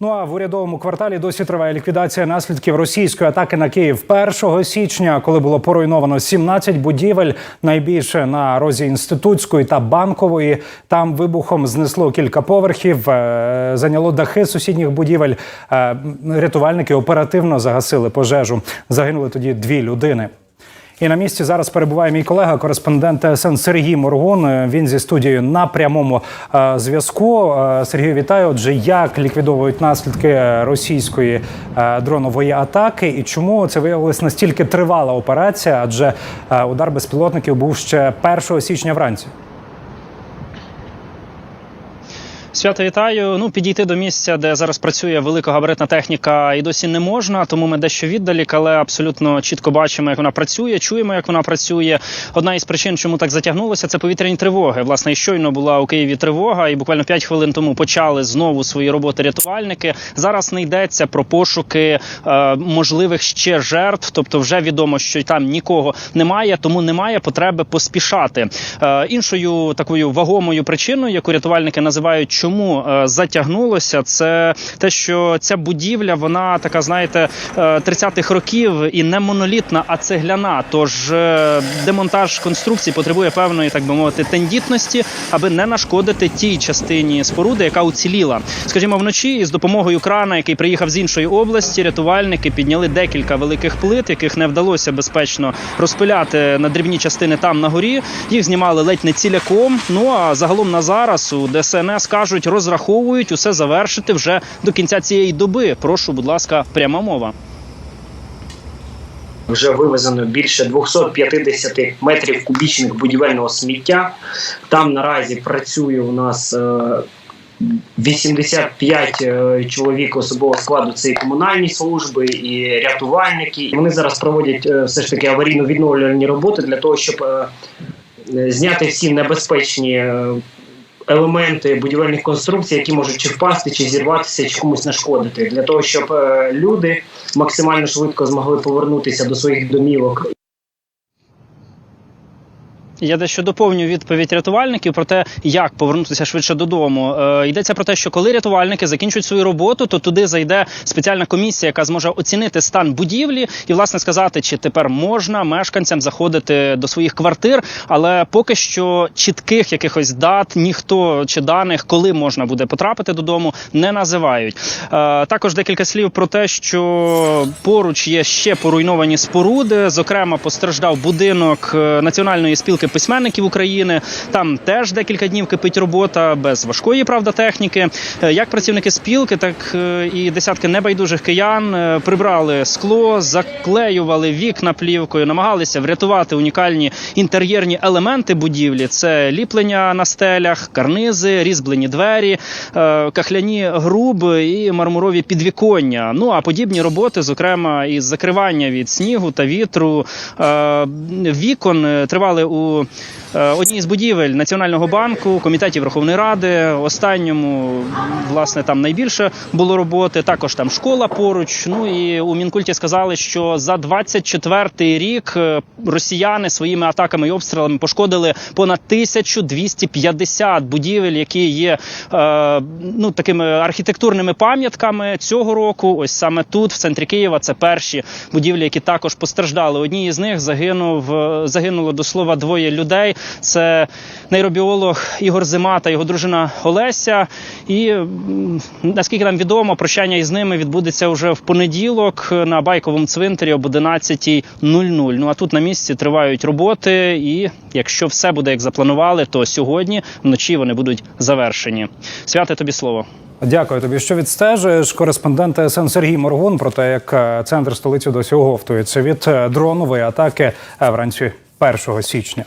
Ну а в урядовому кварталі досі триває ліквідація наслідків російської атаки на Київ 1 січня, коли було поруйновано 17 будівель, найбільше на розі інститутської та банкової. Там вибухом знесло кілька поверхів, е, зайняло дахи сусідніх будівель. Е, Рятувальники оперативно загасили пожежу. Загинули тоді дві людини. І на місці зараз перебуває мій колега, кореспондент ТСН Сергій Моргун. Е, Він зі студією на прямому е, зв'язку. Е, Сергію, вітаю. Отже, як ліквідовують наслідки російської дронової атаки, і чому це виявилась настільки тривала операція? Адже удар безпілотників був ще 1 січня вранці. Свято вітаю. Ну підійти до місця, де зараз працює великогабаритна техніка, і досі не можна, тому ми дещо віддалік, але абсолютно чітко бачимо, як вона працює. Чуємо, як вона працює. Одна із причин, чому так затягнулося, це повітряні тривоги. Власне, і щойно була у Києві тривога, і буквально 5 хвилин тому почали знову свої роботи рятувальники. Зараз не йдеться про пошуки е, можливих ще жертв, тобто вже відомо, що там нікого немає, тому немає потреби поспішати. Е, іншою такою вагомою причиною, яку рятувальники називають, чому е, затягнулося, це те, що ця будівля, вона така, знаєте, е, 30-х років і не монолітна, а цегляна. Тож е, демонтаж конструкції потребує певної, так би мовити, тендітності, аби не нашкодити тій частині споруди, яка уціліла. Скажімо, вночі з допомогою крана, який приїхав з іншої області, рятувальники підняли декілька великих плит, яких не вдалося безпечно розпиляти на дрібні частини там на горі. Їх знімали ледь не ціляком. Ну а загалом на зараз у ДСНС кажуть, розраховують усе завершити вже до кінця цієї доби. Прошу, будь ласка, пряма мова. Вже вивезено більше 250 метрів кубічних будівельного сміття. Там наразі працює у нас е, 85 е, чоловік особового складу. Це комунальні служби, і рятувальники. Вони зараз проводять е, все ж таки аварійно-відновлювальні роботи для того, щоб е, е, зняти всі небезпечні. Елементи будівельних конструкцій, які можуть чи впасти, чи зірватися, чи комусь нашкодити, для того, щоб е, люди максимально швидко змогли повернутися до своїх домівок Я дещо доповню відповідь рятувальників про те, як повернутися швидше додому. Е, йдеться про те, що коли рятувальники закінчують свою роботу, то туди зайде спеціальна комісія, яка зможе оцінити стан будівлі і власне сказати, чи тепер можна мешканцям заходити до своїх квартир. Але поки що чітких якихось дат ніхто чи даних, коли можна буде потрапити додому, не називають. Е, також декілька слів про те, що поруч є ще поруйновані споруди. Зокрема, постраждав будинок е, національної спілки письменників України. Там теж декілька днів кипить робота без важкої правда техніки. Е, Як працівники спілки, так е, і десятки небайдужих киян е, прибрали скло, заклеювали вікна плівкою, намагалися врятувати унікальні інтер'єрні елементи будівлі. Це ліплення на стелях, карнизи, різьблені двері, кахляні груби і мармурові підвіконня. Ну а подібні роботи, зокрема, із закривання від снігу та вітру вікон тривали у е, одній з будівель Національного банку, комітетів Верховної Ради. Останньому власне там найбільше було роботи. Також там школа поруч. Ну і у мінкульті сказали, що за 24-й рік е, росіяни своїми атаками і обстрілами пошкодили понад 1250 будівель, які є е, ну такими архітектурними пам'ятками цього року. Ось саме тут, в центрі Києва, це перші будівлі, які також постраждали. Одній із них загинув загинуло до слова двоє людей. Це нейробіолог Ігор Зима та його дружина Олеся. І наскільки нам відомо, прощання із ними відбудеться вже в понеділок на байковому цвинтарі об 11.00. Ну а тут на місці тривають роботи, і якщо все буде як запланували, то сьогодні вночі вони будуть завершені. Святе тобі слово. Дякую тобі, що відстежуєш. Кореспондент ТСН Сергій Моргун про те, як е, центр столиці досі оговтується від е, дронової атаки е, вранці 1 січня.